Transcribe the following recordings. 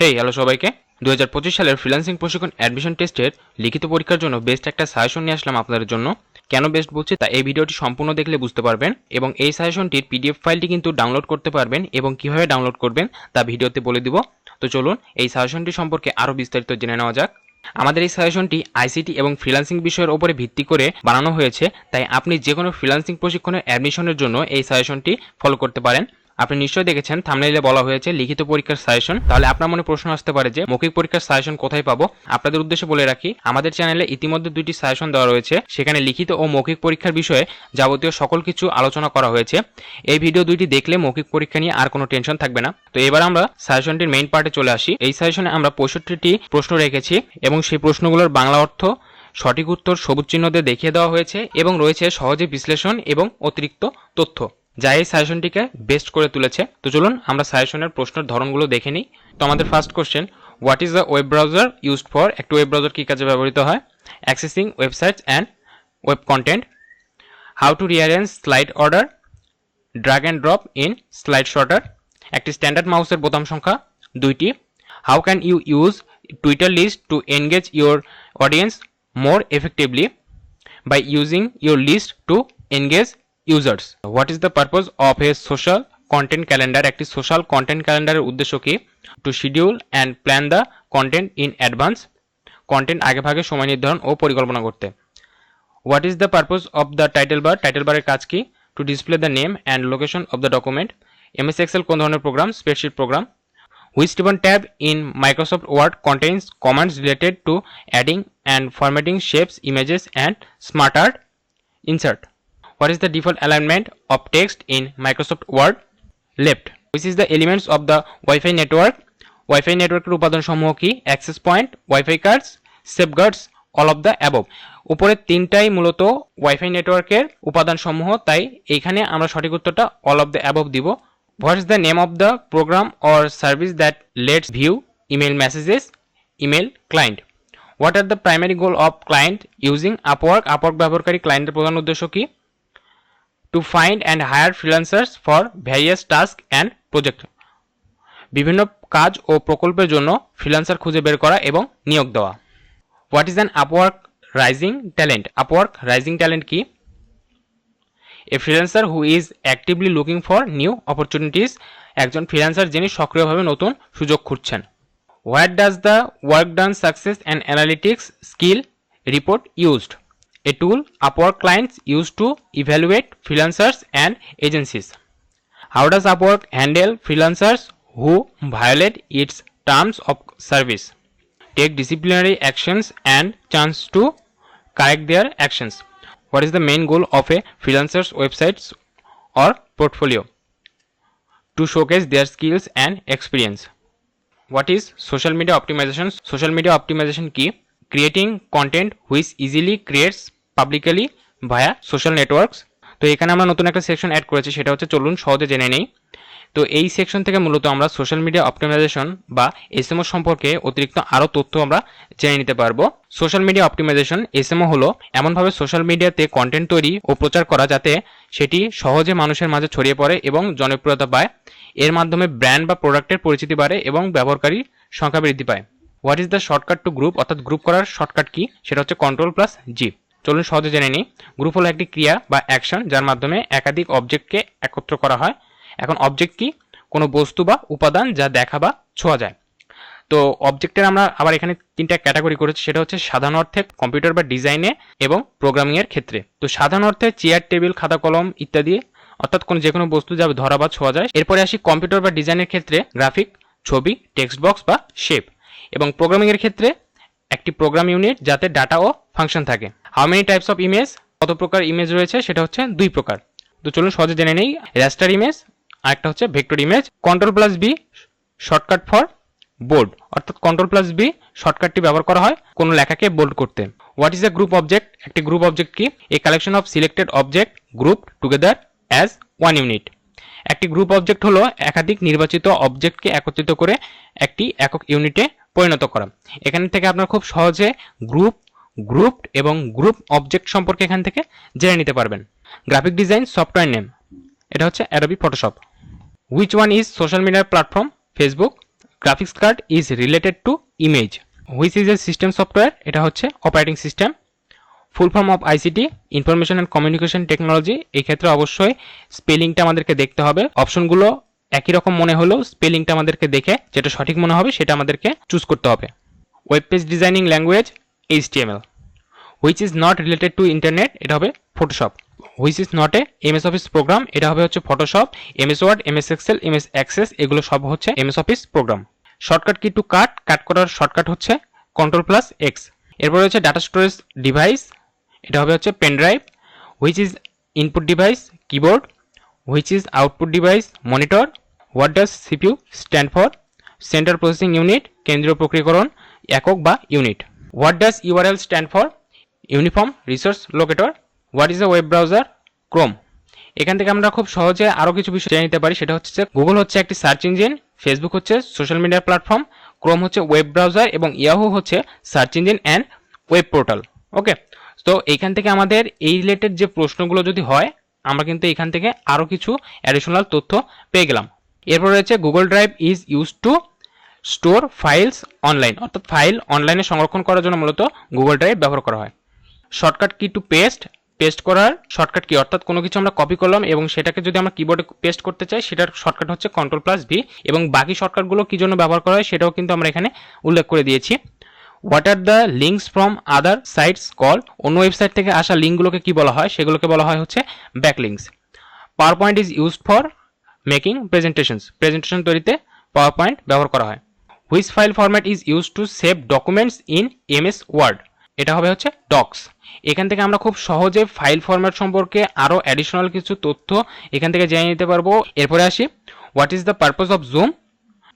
Hey hello সবাইকে। দু হাজার পঁচিশ সালের ফ্রিল্যান্সিং প্রশিক্ষণ অ্যাডমিশন টেস্টের লিখিত পরীক্ষার জন্য বেস্ট একটা সাজেশন নিয়ে আসলাম আপনাদের জন্য। কেন বেস্ট বলছি তা এই ভিডিওটি সম্পূর্ণ দেখলে বুঝতে পারবেন এবং এই সাজেশনটির পিডিএফ ফাইলটি কিন্তু ডাউনলোড করতে পারবেন এবং কীভাবে ডাউনলোড করবেন তা ভিডিওতে বলে দিব। তো চলুন এই সাজেশনটি সম্পর্কে আরও বিস্তারিত জেনে নেওয়া যাক। আমাদের এই সাজেশনটি আইসিটি এবং ফ্রিল্যান্সিং বিষয়ের উপরে ভিত্তি করে বানানো হয়েছে, তাই আপনি যে কোনো ফ্রিল্যান্সিং প্রশিক্ষণের অ্যাডমিশনের জন্য এই সাজেশনটি ফলো করতে পারেন। আপনি নিশ্চয়ই দেখেছেন থামনেইলে বলা হয়েছে লিখিত পরীক্ষার সাজেশন তাহলে আপনার মনে প্রশ্ন আসতে পারে যে, মৌখিক পরীক্ষার সাজেশন কোথায় পাবো? আপনাদের উদ্দেশ্যে বলে রাখি, আমাদের চ্যানেলে ইতিমধ্যে দুইটি সাজেশন দেওয়া রয়েছে। সেখানে লিখিত ও মৌখিক পরীক্ষার বিষয়ে যাবতীয় সকল কিছু আলোচনা করা হয়েছে। এই ভিডিও দুইটি দেখলে মৌখিক পরীক্ষা নিয়ে আর কোনো টেনশন থাকবে না। তো এবার আমরা সাজেশনটির মেইন পার্টে চলে আসি। এই সাজেশনে আমরা পঁয়ষট্টিটি প্রশ্ন রেখেছি এবং সেই প্রশ্নগুলোর বাংলা অর্থ, সঠিক উত্তর, সবুজ চিহ্ন দিয়ে দেখিয়ে দেওয়া হয়েছে এবং রয়েছে সহজে বিশ্লেষণ এবং অতিরিক্ত তথ্য। যা এই সাজেশনটিকে বেস্ট করে তুলেছে। তো চলুন, আমরা সাজেশনের প্রশ্নের ধরনগুলো দেখে নিই। তো আমাদের first question what is the web browser used for একটি ওয়েব ব্রাউজার কী কাজে ব্যবহৃত হয়? Accessing websites and web content how to rearrange slide order drag and drop in slide sorter একটি স্ট্যান্ডার্ড মাউসের বোতাম সংখ্যা, দুইটি। How can you use Twitter list to engage your audience more effectively by using your list to engage users. What is the purpose of a social content calendar একটি social content ক্যালেন্ডারের উদ্দেশ্য কি? To schedule and plan the content in advance content আগে ভাগে সময় নির্ধারণ ও পরিকল্পনা করতে। What is the purpose of the title bar title বারের কাজ কি? To display the name and location of the document MS Excel কোন ধরনের program spreadsheet program Which ribbon tab in Microsoft Word contains commands related to adding and formatting shapes images and smart art? Insert. what is the default alignment of text in Microsoft Word? Left. Which is the elements of the Wi-Fi network? Wi-Fi network উপাদান সমূহ কি access point WiFi cards safeguards all of the above উপরের তিনটাই মূলত wifi নেটওয়ার্কের উপাদান সমূহ তাই এখানে আমরা সঠিক উত্তরটা অল অফ দ্য অ্যাবভ দিব what is the name of the program or service that lets view email messages email client what are the primary goal of client using Upwork Upwork ব্যবহারকারী ক্লায়েন্টের প্রধান উদ্দেশ্য কী to find and hire freelancers for various task and project বিভিন্ন কাজ ও প্রকল্পের জন্য freelancer খুঁজে বের করা এবং নিয়োগ দেওয়া। What is an Upwork rising talent Upwork rising talent কি? A freelancer who is actively looking for new opportunities একজন ফ্রিল্যান্সার যিনি সক্রিয়ভাবে নতুন সুযোগ খুঁজছেন। What does the work done success and analytics skill report used a tool Upwork clients use to evaluate freelancers and agencies how does Upwork handle freelancers who violate its terms of service take disciplinary actions and chance to correct their actions. What is the main goal of a freelancer's websites or portfolio? To showcase their skills and experience. What is social media optimization? Social media optimization key creating content which easily creates publicly via social networks তো এখানে আমরা নতুন একটা section add করেছি, সেটা হচ্ছে চলুন সহজে জেনে নেই। তো এই সেকশন থেকে মূলত আমরা সোশ্যাল মিডিয়া অপটিমাইজেশন বা এসএমও সম্পর্কে অতিরিক্ত আরও তথ্য আমরা জেনে নিতে পারব। সোশ্যাল মিডিয়া অপটিমাইজেশন এসএমও হলো এমনভাবে সোশ্যাল মিডিয়াতে কন্টেন্ট তৈরি ও প্রচার করা যাতে সেটি সহজে মানুষের মাঝে ছড়িয়ে পড়ে এবং জনপ্রিয়তা পায়। এর মাধ্যমে ব্র্যান্ড বা প্রোডাক্টের পরিচিতি বাড়ে এবং ব্যবহারকারী সংখ্যা বৃদ্ধি পায়। What is the shortcut to group অর্থাৎ গ্রুপ করার শর্টকাট কি? সেটা হচ্ছে কন্ট্রোল প্লাস জি চলুন সহজে জেনে নিই। গ্রুপ হলো একটি ক্রিয়া বা অ্যাকশন যার মাধ্যমে একাধিক অবজেক্টকে একত্র করা হয়। এখন অবজেক্ট কি? কোনো বস্তু বা উপাদান যা দেখা বা ছোঁয়া যায়। তো অবজেক্টের আমরা আবার এখানে তিনটা ক্যাটাগরি করেছি। সেটা হচ্ছে সাধারণ অর্থে কম্পিউটার বা ডিজাইনে এবং প্রোগ্রামিংয়ের ক্ষেত্রে। তো সাধারণ অর্থে চেয়ার টেবিল খাতা, কলম ইত্যাদি। অর্থাৎ কোনো যে কোনো বস্তু যা ধরা বা ছোঁয়া যায়। এরপরে আসি কম্পিউটার বা ডিজাইনের ক্ষেত্রে গ্রাফিক ছবি টেক্সট বক্স বা শেপ এবং প্রোগ্রামিংয়ের ক্ষেত্রে একটি প্রোগ্রাম ইউনিট যাতে ডাটা ও ফাংশন থাকে। How many types of image কত প্রকার ইমেজ রয়েছে, সেটা হচ্ছে দুই প্রকার। তো চলুন সহজে জেনে নেই র্যাস্টার ইমেজ আরেকটা হচ্ছে vector image control plus B shortcut for bold অর্থাৎ কন্ট্রোল প্লাস বি শর্টকাটটি ব্যবহার করা হয় কোনো লেখাকে বোল্ড করতে। What is a group object একটি গ্রুপ অবজেক্ট কি? A collection of selected object group together as one unit একটি গ্রুপ অবজেক্ট হলো একাধিক নির্বাচিত অবজেক্টকে একত্রিত করে একটি একক ইউনিটে পরিণত করা এখান থেকে আপনার খুব সহজে গ্রুপ গ্রুপ এবং গ্রুপ অবজেক্ট সম্পর্কে এখান থেকে জেনে নিতে পারবেন। গ্রাফিক ডিজাইন সফটওয়্যার নেম এটা হচ্ছে Adobe Photoshop which one is social মিডিয়ার platform Facebook graphics card is related to image which is a system software এটা হচ্ছে operating system full form of ICT information and communication technology এই ক্ষেত্রে অবশ্যই স্পেলিংটা আমাদেরকে দেখতে হবে। অপশনগুলো একই রকম মনে হলেও স্পেলিংটা আমাদেরকে দেখে যেটা সঠিক মনে হবে সেটা আমাদেরকে চুজ করতে হবে। Web page designing language HTML which is not related to internet এটা হবে Photoshop which is not a M S office program এটা হবে হচ্ছে Photoshop MS Word MS Excel MS Access এগুলো সব হচ্ছে MS office program shortcut key to cut cut করার shortcut হচ্ছে কন্ট্রোল প্লাস এক্স এরপরে হচ্ছে ডাটা স্টোরেজ ডিভাইস এটা হবে হচ্ছে pen drive which is input device keyboard which is output device monitor what does CPU stand for central processing unit কেন্দ্রীয় প্রক্রিয়াকরণ একক বা unit what does URL stand for uniform resource locator what is a web browser Chrome এখান থেকে আমরা খুব সহজে আরও কিছু বিষয় জেনে নিতে পারি। সেটা হচ্ছে গুগল হচ্ছে একটি সার্চ ইঞ্জিন ফেসবুক হচ্ছে সোশ্যাল মিডিয়া প্ল্যাটফর্ম ক্রোম হচ্ছে ওয়েব ব্রাউজার এবং ইয়াহু হচ্ছে search engine and web portal okay তো এইখান থেকে আমাদের এই রিলেটেড যে প্রশ্নগুলো যদি হয় আমরা কিন্তু এখান থেকে আরও কিছু অ্যাডিশনাল তথ্য পেয়ে গেলাম। এরপর রয়েছে Google Drive is use to store files online অর্থাৎ ফাইল অনলাইনে সংরক্ষণ করার জন্য মূলত গুগল ড্রাইভ ব্যবহার করা হয়। Shortcut key to paste paste করার শর্টকাট কি অর্থাৎ কোনো কিছু আমরা কপি করলাম এবং সেটাকে যদি আমরা কিবোর্ডে পেস্ট করতে চাই, সেটার শর্টকাট হচ্ছে কন্ট্রোল প্লাস ভি এবং বাকি শর্টকাটগুলো কি জন্য ব্যবহার করা হয়, সেটাও কিন্তু আমরা এখানে উল্লেখ করে দিয়েছি। What are the links from other sites call অন্য ওয়েবসাইট থেকে আসা লিঙ্কগুলোকে কি বলা হয়? সেগুলোকে বলা হয় হচ্ছে back links power point is used for making presentations presentation তৈরিতে পাওয়ার পয়েন্ট ব্যবহার করা হয়। Which file format is use to save documents in MS Word এটা হবে হচ্ছে ডক্স এখান থেকে আমরা খুব সহজে ফাইল ফরম্যাট সম্পর্কে আরও অ্যাডিশনাল কিছু তথ্য এখান থেকে জেনে নিতে পারব। এরপরে আসি। What is the purpose of zoom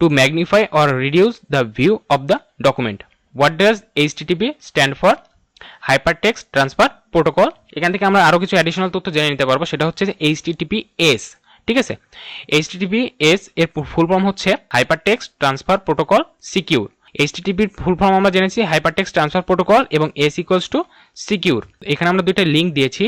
to magnify or reduce the view of the document what does HTTP stand for hypertext transfer protocol এখান থেকে আমরা আরও কিছু অ্যাডিশনাল তথ্য জেনে নিতে পারব। সেটা হচ্ছে এইচটিটিপি এস ঠিক আছে? এইচটিটিপি এস এর ফুল ফর্ম হচ্ছে হাইপারটেক্সট ট্রান্সফার প্রোটোকল সিকিউর এইচটিটিপির ফুল ফর্ম আমরা জেনেছি হাইপারটেক্সট ট্রান্সফার প্রোটোকল এবং এস ইকুয়ালস টু সিকিউর এখানে আমরা দুইটা লিঙ্ক দিয়েছি।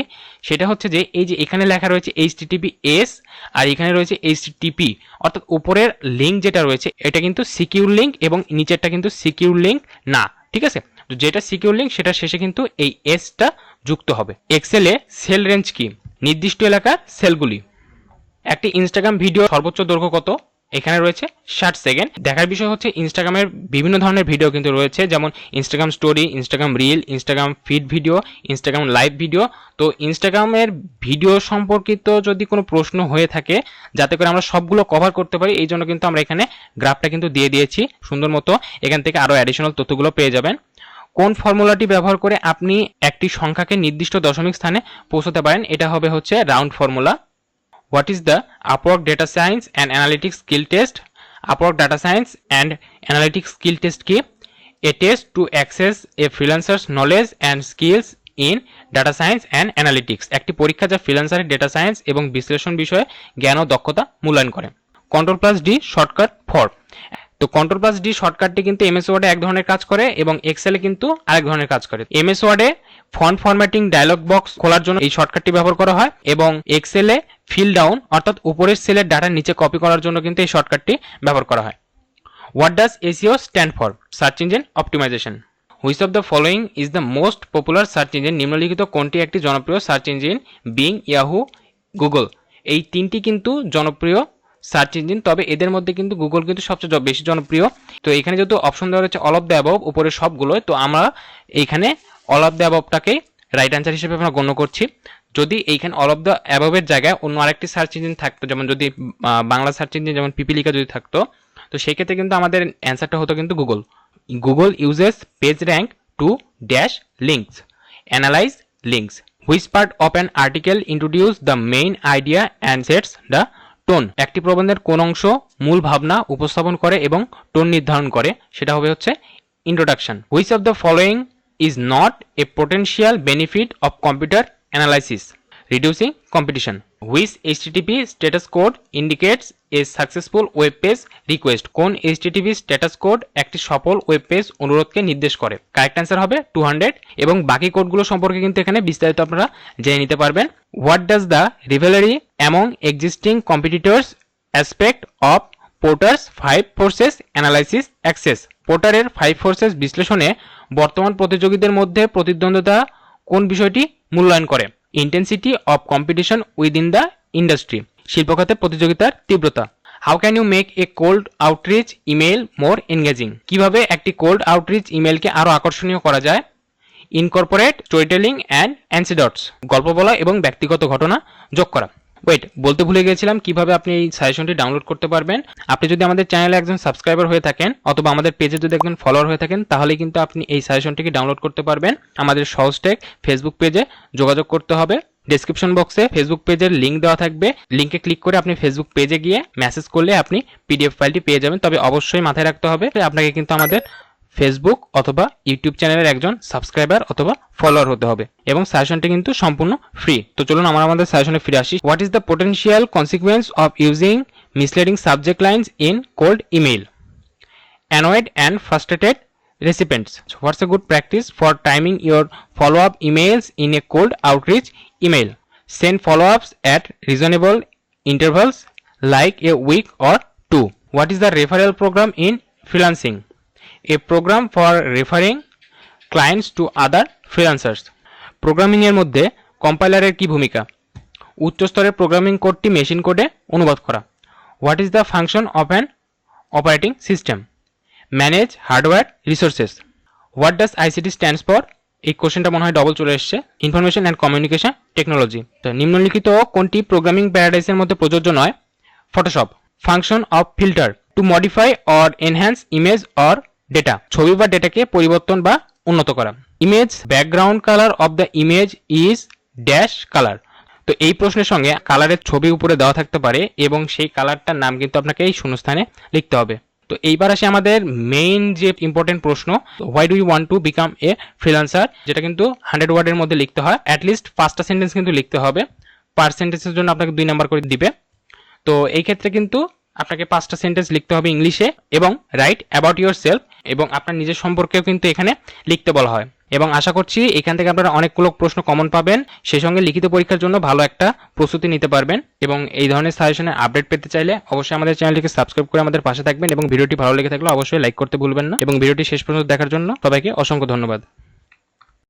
সেটা হচ্ছে যে, এই যে এখানে লেখা রয়েছে এইচটিটিপি এস আর এখানে রয়েছে এইচটিপি অর্থাৎ উপরের লিঙ্ক যেটা রয়েছে, এটা কিন্তু সিকিউর লিঙ্ক এবং নিচেরটা কিন্তু সিকিউর লিঙ্ক না। ঠিক আছে? যেটা সিকিউর লিঙ্ক সেটা শেষে কিন্তু এই এসটা যুক্ত হবে। এক্সেলে সেল রেঞ্জ কি? নির্দিষ্ট এলাকার সেলগুলি একটি ইনস্টাগ্রাম ভিডিও সর্বোচ্চ দৈর্ঘ্য কত? এখানে রয়েছে ষাট সেকেন্ড। দেখার বিষয় হচ্ছে ইনস্টাগ্রামের বিভিন্ন ধরনের ভিডিও কিন্তু রয়েছে, যেমন Instagram story Instagram reel Instagram feed video Instagram live video তো ইনস্টাগ্রামের ভিডিও সম্পর্কিত যদি কোনো প্রশ্ন হয়ে থাকে, যাতে করে আমরা সবগুলো কভার করতে পারি, এই জন্য কিন্তু আমরা এখানে গ্রাফটা কিন্তু দিয়ে দিয়েছি সুন্দর মতো। এখান থেকে আরও অ্যাডিশনাল তথ্যগুলো পেয়ে যাবেন। কোন ফর্মুলাটি ব্যবহার করে আপনি একটি সংখ্যাকে নির্দিষ্ট দশমিক স্থানে পৌঁছতে পারেন, এটা হবে হচ্ছে round formula what is the upwork data science and analytics skill test upwork data science and analytics skill test কি? A test to access a freelancer's knowledge and skills in data science and analytics একটি পরীক্ষা যা ফ্রিলান্সারের data science এবং বিশ্লেষণ বিষয়ে জ্ঞান ও দক্ষতা মূল্যায়ন করে। Control plus D shortcut for তো কন্ট্রোল প্লাস ডি শর্টকাটটি কিন্তু এমএস ওয়ার্ডে এক ধরনের কাজ করে এবং এক্সেলে কিন্তু আরেক ধরনের কাজ করে। এমএস ওয়ার্ডে ফন্ট ফরম্যাটিং ডায়লগ বক্স খোলার জন্য এই শর্টকাটটি ব্যবহার করা হয় এবং এক্সেলে ফিল ডাউন অর্থাৎ উপরের সেলের ডাটা নিচে কপি করার জন্য কিন্তু এই শর্টকাটটি ব্যবহার করা হয়। What does SEO stand for search engine optimization which of the following is the most popular search engine নিম্নলিখিত কোনটি একটি জনপ্রিয় search engine Bing Yahoo Google এই তিনটি কিন্তু জনপ্রিয় সার্চ ইঞ্জিন তবে এদের মধ্যে কিন্তু গুগল কিন্তু সবচেয়ে বেশি জনপ্রিয়। তো এখানে যেহেতু অপশন দেওয়া রয়েছে অল অফ দ্য অ্যাবভ উপরে সবগুলো তো আমরা এইখানে অল অফ দ্য অ্যাবভটাকে রাইট অ্যান্সার হিসেবে আমরা গণ্য করছি। যদি এইখানে অল অফ দ্য অ্যাবভের জায়গায় অন্য আরেকটি সার্চ ইঞ্জিন থাকতো, যেমন যদি বাংলা সার্চ ইঞ্জিন যেমন পিপিলিকা যদি থাকতো, তো সেই ক্ষেত্রে কিন্তু আমাদের অ্যান্সারটা হতো কিন্তু Google Google uses page rank to dash links analyze links which part of an article introduce the main idea and sets the tone একটি প্রবন্ধের কোন অংশ মূল ভাবনা উপস্থাপন করে এবং টোন নির্ধারণ করে, সেটা হবে হচ্ছে introduction which of the following is not a potential benefit of computer analysis reducing competition which HTTP status code indicates a successful web page request কোন এইচটিটিপি স্ট্যাটাস কোড একটি সফল ওয়েব পেজ অনুরোধকে নির্দেশ করে? কারেক্ট অ্যান্সার হবে two এবং বাকি কোডগুলো সম্পর্কে কিন্তু এখানে বিস্তারিত আপনারা জেনে নিতে পারবেন। What does the rivalry among existing competitors aspect of Porter's five forces analysis access পোর্টারের five forces বিশ্লেষণে বর্তমান প্রতিযোগীদের মধ্যে প্রতিদ্বন্দ্বিতা কোন বিষয়টি মূল্যায়ন করে? Intensity of competition within the industry শিল্পখাতে প্রতিযোগিতার তীব্রতা। How can you make a cold outreach email more engaging কীভাবে একটি কোল্ড আউটরিচ ইমেলকে আরও আকর্ষণীয় করা যায়? ইনকর্পোরেট স্টোরিটেলিং অ্যান্ড অ্যান্সিডটস গল্প বলা এবং ব্যক্তিগত ঘটনা যোগ করা। ওয়েট বলতে ভুলে গিয়েছিলাম কীভাবে আপনি এই সাজেশনটি ডাউনলোড করতে পারবেন। আপনি যদি আমাদের চ্যানেলে একজন সাবস্ক্রাইবার হয়ে থাকেন অথবা আমাদের পেজে যদি একজন ফলোয়ার হয়ে থাকেন, তাহলে কিন্তু আপনি এই সাজেশনটিকে ডাউনলোড করতে পারবেন। আমাদের সহজটেক ফেসবুক পেজে যোগাযোগ করতে হবে। ডেসক্রিপশন বক্সে ফেসবুক পেজের লিঙ্ক দেওয়া থাকবে। লিঙ্কে ক্লিক করে আপনি ফেসবুক পেজে গিয়ে মেসেজ করলে আপনি পিডিএফ ফাইলটি পেয়ে যাবেন। তবে অবশ্যই মাথায় রাখতে হবে আপনাকে কিন্তু আমাদের ফেসবুক অথবা ইউটিউব চ্যানেলের একজন সাবস্ক্রাইবার অথবা ফলোয়ার হতে হবে। এবং সাজেশনটি কিন্তু সম্পূর্ণ ফ্রি তো চলুন আমরা আমাদের সাজেশনে ফিরে আসি। What is the potential consequence of using misleading subject lines in cold email annoyed and frustrated recipients what's a good practice for timing your follow up emails in a cold outreach email send follow ups at reasonable intervals like a week or two what is the referral program in freelancing A program for referring clients to other freelancers. প্রোগ্রামিং এর মধ্যে কম্পাইলারের কি ভূমিকা? উচ্চ স্তরের programming কোডটি machine কোডে অনুবাদ করা। What is the function of an operating system manage hardware resources what does ICT stands for এই কোশ্চেনটা মনে হয় ডবল চলে এসছে। ইনফরমেশন অ্যান্ড কমিউনিকেশন টেকনোলজি তো নিম্নলিখিত কোনটি প্রোগ্রামিং প্যারাডাইসের মধ্যে প্রযোজ্য নয়? Photoshop function of filter to modify or enhance image or data ছবি বা ডেটাকে পরিবর্তন বা উন্নত করা। Image background colour of the image is dash colour তো এই প্রশ্নের সঙ্গে কালারের ছবি উপরে দেওয়া থাকতে পারে এবং সেই কালারটার নাম কিন্তু আপনাকে এই শূন্যস্থানে লিখতে হবে। তো এইবার আসে আমাদের মেইন যে ইম্পর্টেন্ট প্রশ্ন why do you want to become a freelancer যেটা কিন্তু হান্ড্রেড ওয়ার্ডের মধ্যে লিখতে হয়। অ্যাটলিস্ট পাঁচটা সেন্টেন্স কিন্তু লিখতে হবে। পার সেন্টেন্সের জন্য আপনাকে দুই নাম্বার করে দিবে। তো এই ক্ষেত্রে কিন্তু আপনাকে পাঁচটা সেন্টেন্স লিখতে হবে ইংলিশে এবং রাইট অ্যাবাউট ইউর সেলফ এবং আপনার নিজের সম্পর্কেও কিন্তু এখানে লিখতে বলা হয়। এবং আশা করছি এখান থেকে আপনারা অনেকগুলো প্রশ্ন কমন পাবেন। সেই সঙ্গে লিখিত পরীক্ষার জন্য ভালো একটা প্রস্তুতি নিতে পারবেন। এবং এই ধরনের সাজেশনের আপডেট পেতে চাইলে অবশ্যই আমাদের চ্যানেলটিকে সাবস্ক্রাইব করে আমাদের পাশে থাকবেন এবং ভিডিওটি ভালো লেগে থাকলে অবশ্যই লাইক করতে ভুলবেন না। এবং ভিডিওটি শেষ পর্যন্ত দেখার জন্য সবাইকে অসংখ্য ধন্যবাদ।